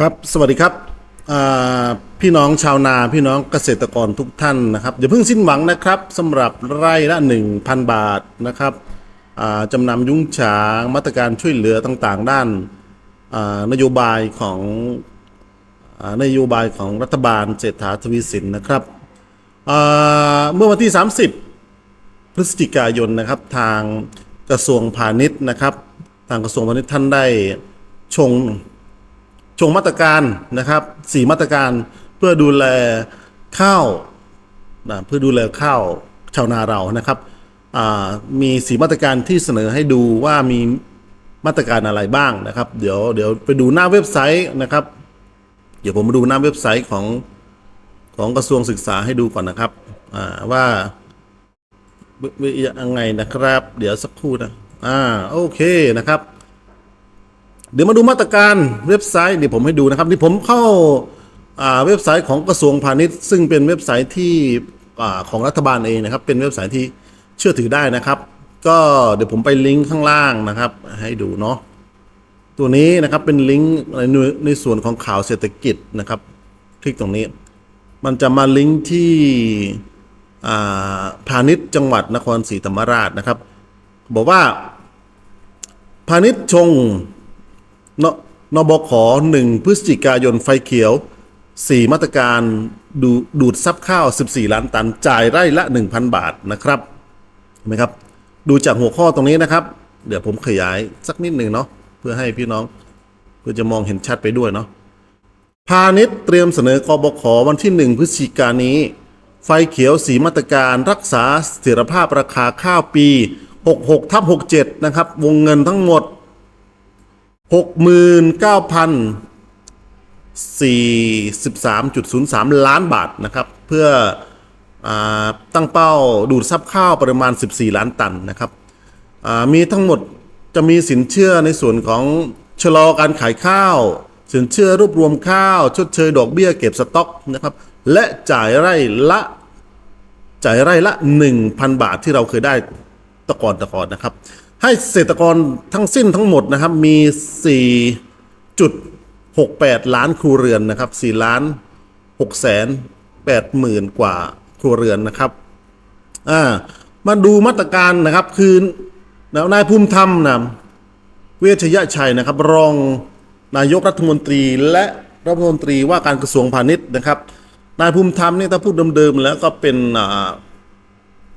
ครับสวัสดีครับพี่น้องชาวนาพี่น้องเกษตรกรทุกท่านนะครับอย่าเพิ่งสิ้นหวังนะครับสำหรับไร่ละ 1,000 บาทนะครับจำนำยุ้งฉางมาตรการช่วยเหลือต่างๆ ด้านนโยบายของอนโยบายของรัฐบาลเศรษฐาทวีสินนะครับเมื่อวันที่ 30 พฤศจิกายนนะครับทางกระทรวงพาณิชย์นะครับ ทางกระทรวงพาณิชย์ท่านได้ชง ชงมาตรการนะครับสี่มาตรการเพื่อดูแลข้าวนะเพื่อดูแลข้าวชาวนาเรานะครับมีสีมาตรการที่เสนอให้ดูว่ามีมาตรการอะไรบ้างนะครับ เดี๋ยวเดี๋ยวไปดูหน้าเว็บไซต์นะครับ เดี๋ยวผมมาดูหน้าเว็บไซต์ของของกระทรวงศึกษาให้ดูก่อนนะครับว่าวิยังไงนะครับ เดี๋ยวสักครู่นะอ่าโอเคนะครับ เดี๋ยวมาดูมาตรการเว็บไซต์เดี๋ยวผมให้ดูนะครับนี่ผมเข้าเว็บไซต์ของกระทรวงพาณิชย์ ซึ่งเป็นเว็บไซต์ที่ของรัฐบาลเองนะครับ เป็นเว็บไซต์ที่เชื่อถือได้นะครับ ก็เดี๋ยวผมไปลิงก์ข้างล่างนะครับ ให้ดูเนาะตัวนี้นะครับเป็นลิงก์ในในส่วนของข่าวเศรษฐกิจนะครับ คลิกตรงนี้ มันจะมาลิงก์ที่พาณิชย์จังหวัดนครศรีธรรมราชนะครับ บอกว่า พาณิชย์ชง นนบขหนึ่งพฤศจิกายนไฟเขียว 4 มาตรการดูดูดซับข้าว 14 ล้านตัน จ่ายไร่ละ 1,000 บาทนะครับเห็นไหมครับ ดูจากหัวข้อตรงนี้นะครับ เดี๋ยวผมขยายสักนิดหนึ่งเนาะเพื่อให้พี่น้องเพื่อจะมองเห็นชัดไปด้วยเนาะพาณิชย์เตรียมเสนอกบขวันที่ 1 พฤศจิกายนนี้ ไฟเขียวสีมาตรการรักษาเสถียรภาพราคาข้าวปี 66ทับ67 นะครับ วงเงินทั้งหมด หกหมื่นเก้าพันสี่สิบสามจุดศูนย์สามล้านบาทนะครับ เพื่ออตั้งเป้าดูดซับข้าวประมาณ 14 ล้านตันนะครับมีทั้งหมดจะมีสินเชื่อในส่วนของชะลอการขายข้าว สินเชื่อรวบรวมข้าว ชดเชยดอกเบี้ยเก็บสต็อกนะครับ และจ่ายไร่ละจ่ายไร่ละ 1,000 บาทที่เราเคยได้ตะกอนตะกอนนะครับ ให้เกษตรกรทั้งสิ้นทั้งหมดนะครับมี 4.68 ล้านครัวเรือนนะครับ4ล้าน6แสน8หมื่นกว่าครัวเรือนนะครับอ่ามาดูมาตรการนะครับคือนายภูมิธรรมนะเวชยชัยนะครับ รองนายกรัฐมนตรีและรัฐมนตรีว่าการกระทรวงพาณิชย์นะครับ นายภูมิธรรมนี่ถ้าพูดเดิมๆแล้วก็เป็นอ่า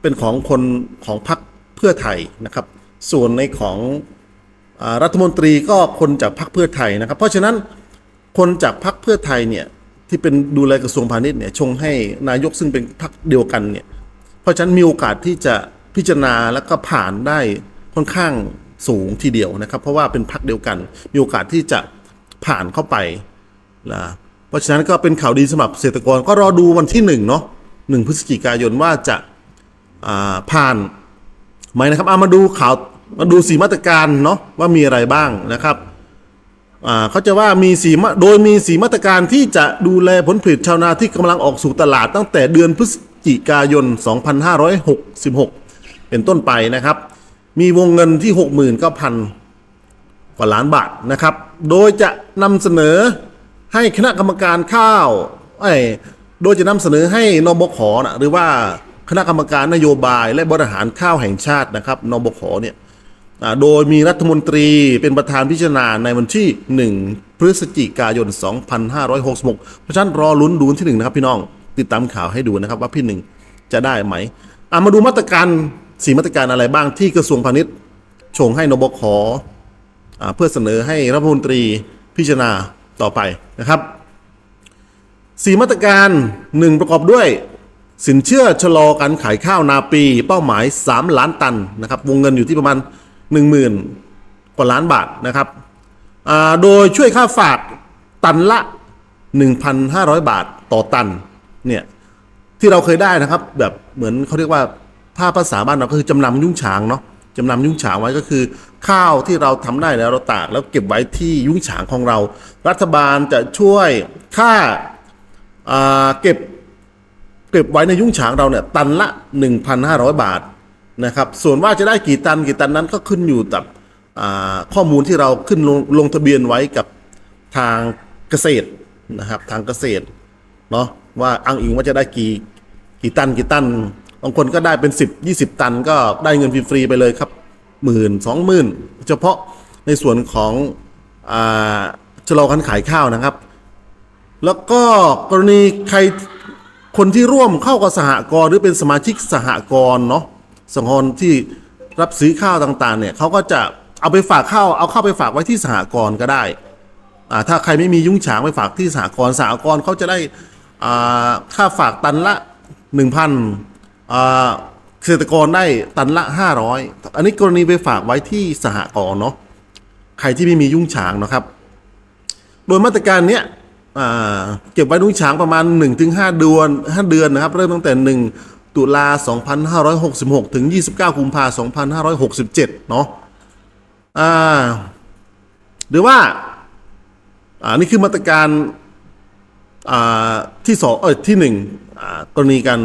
เป็นของคนของพรรคเพื่อไทยนะครับ ส่วนในของอรัฐมนตรีก็คนจากพรรคเพื่อไทยนะครับ เพราะฉะนั้นคนจากพรรคเพื่อไทยเนี่ยที่เป็นดูแลกระทรวงพาณิชย์เนี่ยชงให้นายกซึ่งเป็นพรรคเดียวกันเนี่ยเพราะฉะนั้นมีโอกาสที่จะพิจารณาแล้วก็ผ่านได้ค่อนข้างสูงทีเดียวนะครับ เพราะว่าเป็นพรรคเดียวกัน มีโอกาสที่จะผ่านเข้าไปนะเพราะฉะนั้นก็เป็นข่าวดีสำหรับเกษตรกรก็รอดูวันที่หนึ่งเนาะหนึ่งพฤศจิกายนว่าจะาผ่านไหมนะครับเอามาดูข่าว มาดูสีมาตรการเนาะว่ามีอะไรบ้างนะครับอ่าเขาจะว่ามีสีมาโดยมีสีมาตรการที่จะดูแลผลผลิตชาวนาที่กำลังออกสู่ตลาดตั้งแต่เดือนพฤศจิกายน 2566 เป็นต้นไปนะครับ มีวงเงินที่ 69,000 กว่าล้านบาทนะครับ โดยจะนำเสนอให้คณะกรรมการข้าวไอ้โดยจะนำเสนอให้นบขนะหรือว่าคณะกรรมการนโยบายและบริหารข้าวแห่งชาตินะครับนบขเนี่ย โดยมีรัฐมนตรีเป็นประธานพิจารณาในวันที่ 1 พฤศจิกายน 2566 เพราะฉะนั้นรอลุ้นดูวันที่ 1 นะครับพี่น้องติดตามข่าวให้ดูนะครับว่าพี่หนึ่งจะได้ไหมอะมาดูมาตรการสีมาตรการอะไรบ้างที่กระทรวงพาณิชย์ชงให้นบขอเพื่อเสนอให้รัฐมนตรีพิจารณาต่อไปนะครับสี่มาตรการหนึ่งประกอบด้วย สินเชื่อชะลอการขายข้าวนาปี เป้าหมาย 3 ล้านตันนะครับวงเงินอยู่ที่ประมาณ 10,000 กว่าล้านบาทนะครับโดยช่วยค่าฝากตันละ 1,500 บาทต่อตันเนี่ยที่เราเคยได้นะครับ แบบเหมือนเขาเรียกว่าถ้าภาษาบ้านเราก็คือจำนำยุ่งฉางเนาะจำนำยุ่งฉางไว้ก็คือ ข้าวที่เราทำได้แล้วเราตากแล้วเก็บไว้ที่ยุ่งฉางของเรา รัฐบาลจะช่วยค่าเก็บเก็บไว้ในยุ้งฉางเราเนี่ยตันละ 1,500 บาท นะครับ ส่วนว่าจะได้กี่ตันกี่ตันนั้นก็ขึ้นอยู่กับข้อมูลที่เราขึ้นลงลงทะเบียนไว้กับทางเกษตรนะครับ ทางเกษตรเนาะว่าอ้างอิงว่าจะได้กี่กี่ตันกี่ตันบางคนก็ได้เป็น 10 20 ตันก็ได้เงินฟรีๆไปเลยครับหมื่นสองหมื่นเฉพาะในส่วนของชะลอการขายข้าวนะครับ แล้วก็กรณีใครคนที่ร่วมเข้ากับสหกรณ์หรือเป็นสมาชิกสหกรณ์เนาะ สหรณ์ที่รับซื้อข้าวต่างๆเนี่ยเขาก็จะเอาไปฝากข้าวเอาเข้าวไปฝากไว้ที่สหกรณ์ก็ได้อ่าถ้าใครไม่มียุ้งฉางไปฝากที่สหกรณ์สหกรณ์เขาจะได้อ่าค่าฝากตันละ1,000อ่าเกษตรกรได้ตันละ 500 อันนี้กรณีไปฝากไว้ที่สหกรณ์เนาะใครที่ไม่มียุ้งฉางนะครับ โดยมาตรการเนี้ยเก็บไว้ดุ้งช้างประมาณ 1-5 เดือน5เดือนนะครับ เริ่มตั้งแต่ 1 ตุลา 2566 ถึง 29 กุมภาพันธ์2567 เนาะอ่าหรือว่า อ่า นี่คือมาตรการ อ่า ที่สองเออที่หนึ่งอ่ากรณีการ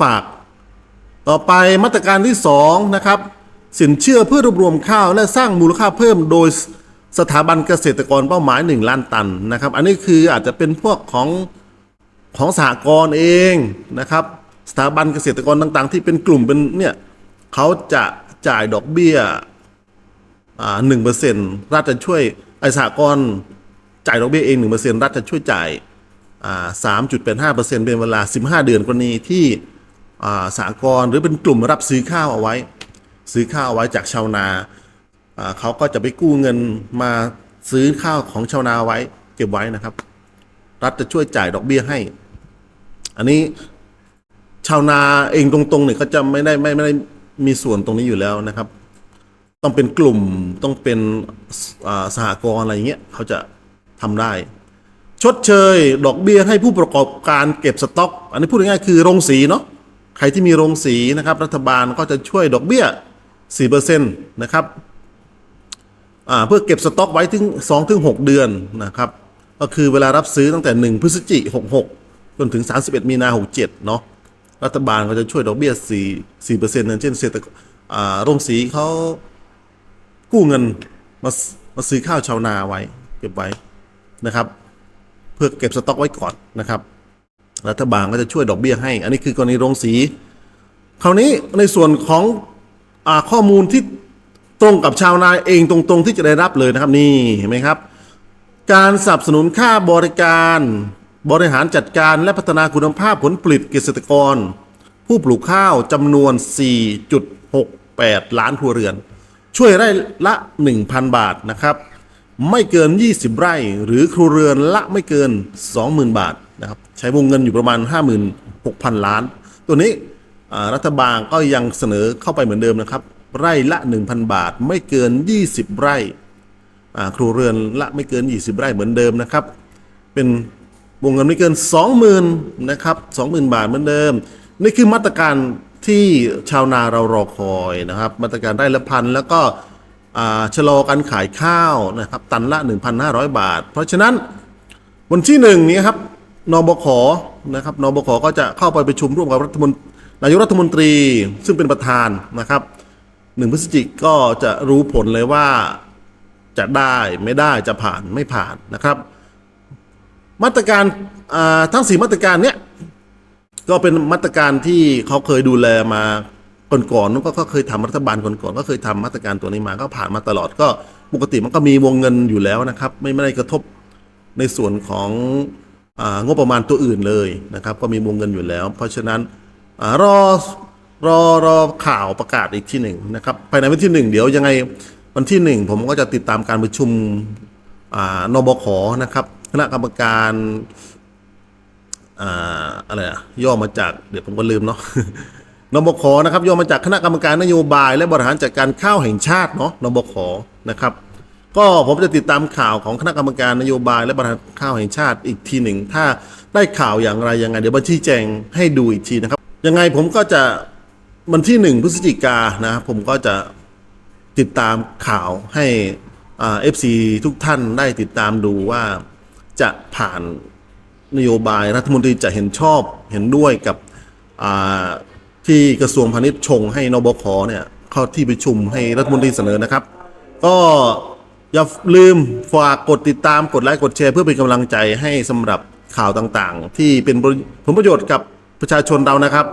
ฝาก ต่อไปมาตรการที่2นะครับ สินเชื่อเพื่อรวบรวมข้าว และสร้างมูลค่าเพิ่มโดยสถาบันเกษตรกรเป้าหมาย 1 ล้านตันนะครับ อันนี้คืออาจจะเป็นพวกของ ของสหกรณ์เองนะครับ สถาบันเกษตรกรต่างๆ ที่เป็นกลุ่มเป็นเนี่ยเขาจะจ่ายดอกเบี้ยหนึ่งเปอร์เซ็นต์รัฐจะช่วยไอสหกรณ์จ่ายดอกเบี้ยเองหนึ่งเปอร์เซ็นต์รัฐจะช่วยจ่ายสามจุดเป็นห้าเปอร์เซ็นต์เป็นเวลาสิบห้าเดือนกรณีที่อ่าสหกรณ์หรือเป็นกลุ่มรับซื้อข้าวเอาไว้ ซื้อข้าวเอาไว้จากชาวนาเขาก็จะไปกู้เงินมาซื้อข้าวของชาวนาไว้ เก็บไว้นะครับ รัฐจะช่วยจ่ายดอกเบี้ยให้ อันนี้ชาวนาเองตรงๆเนี่ยเขาจะไม่ได้ไม่ไม่ได้มีส่วนตรงนี้อยู่แล้วนะครับ ต้องเป็นกลุ่มต้องเป็นสหกรณ์อะไรเงี้ยเขาจะทำได้ ชดเชย ดอกเบี้ยให้ผู้ประกอบการเก็บสต็อก อันนี้พูดง่ายๆคือโรงสีเนาะใครที่มีโรงสีนะครับ รัฐบาลก็จะช่วยดอกเบี้ย4%นะครับเพื่อเก็บสต็อกไว้ถึง2ถึง6เดือนนะครับ ก็คือเวลารับซื้อตั้งแต่ 1 พฤศจิก66 จนถึง 31 มีนา 67 เนาะรัฐบาลก็จะช่วยดอกเบี้ย 4 4%นั่นเช่นเศรษฐกอ่าโรงสีเขากู้เงินมามาซื้อข้าวชาวนาไว้ เก็บไว้นะครับ เพื่อเก็บสต็อกไว้ก่อนนะครับ รัฐบาลก็จะช่วยดอกเบี้ยให้ อันนี้คือกรณีโรงสี คราวนี้ในส่วนของอาข้อมูลที่ตรงกับชาวนาเองตรงๆ ที่จะได้รับเลยนะครับนี่เห็นไหมครับ การสนับสนุนค่าบริการ บริหารจัดการและพัฒนาคุณภาพผลผลิตเกษตรกร ผู้ปลูกข้าวจำนวน 4.68 ล้านครัวเรือน ช่วยไร่ละ 1,000 บาทนะครับ ไม่เกิน 20 ไร่ หรือครัวเรือนละไม่เกิน 20,000 บาทนะครับใช้วงเงินอยู่ประมาณ 56,000 ล้าน ตัวนี้รัฐบาลก็ยังเสนอเข้าไปเหมือนเดิมนะครับ ไร่ละ 1,000 บาท ไม่เกิน 20 ไร่ ครัวเรือนละไม่เกิน 20 ไร่เหมือนเดิมนะครับ เป็นวงเงินไม่เกิน 20,000นะครับ20,000 บาทเหมือนเดิม นี่คือมาตรการที่ชาวนาเรารอคอยนะครับ มาตรการไร่ละพันแล้วก็ชะลอการขายข้าวนะครับ ตันละ 1,500 บาท เพราะฉะนั้นวันที่หนึ่งนี้ครับนบขนะครับนบขก็จะเข้าไปประชุมร่วมกับรัฐมนตรีนายกรัฐมนตรีซึ่งเป็นประธานนะครับหนึ่งพฤศจิกก็จะรู้ผลเลยว่า จะได้ไม่ได้จะผ่านไม่ผ่านนะครับ มาตรการทั้งสี่มาตรการเนี้ยก็เป็นมาตรการที่เขาเคยดูแลมาก่อนๆนู้นก็เคยทำรัฐบาลก่อนๆก็เคยทำมาตรการตัวนี้มาก็ผ่านมาตลอดก็ปกติมันก็มีวงเงินอยู่แล้วนะครับ ไม่ไม่ได้กระทบในส่วนของอางบประมาณตัวอื่นเลยนะครับ ก็มีวงเงินอยู่แล้ว เพราะฉะนั้นอรอรอรอข่าวประกาศอีกที่หนึ่งนะครับภายในวันที่หนึ่งเดี๋ยวยังไง วันที่หนึ่งผมก็จะติดตามการประชุมนบขนะครับคณะกรรมการอ่าอะไรอะย่อมาจากเดี๋ยวผมก็ลืมเนาะนบขนะครับย่อมาจากคณะกรรมการนโยบาย และบริหารจัดการข้าวแห่งชาติเนาะนบขนะครับ ก็ผมจะติดตามข่าวของคณะกรรมการนโยบาย และบริหารข้าวแห่งชาติอีกทีหนึ่ง ถ้าได้ข่าวอย่างไรยังไง เดี๋ยวบัญชีแจงให้ดูอีกทีนะครับ ยังไงผมก็จะวันที่หนึ่งพฤศจิกานะผมก็จะ ติดตามข่าวให้เอฟซีทุกท่านได้ติดตามดูว่าจะผ่านนโยบายรัฐมนตรีจะเห็นชอบเห็นด้วยกับที่กระทรวงพาณิชย์ชงให้นบคเนี่ยเข้าที่ประชุมให้รัฐมนตรีเสนอนะครับ ก็อย่าลืมฝากกดติดตามกดไลค์กดแชร์เพื่อเป็นกำลังใจให้สำหรับข่าวต่างๆ ที่เป็นผลประโยชน์กับประชาชนเรานะครับ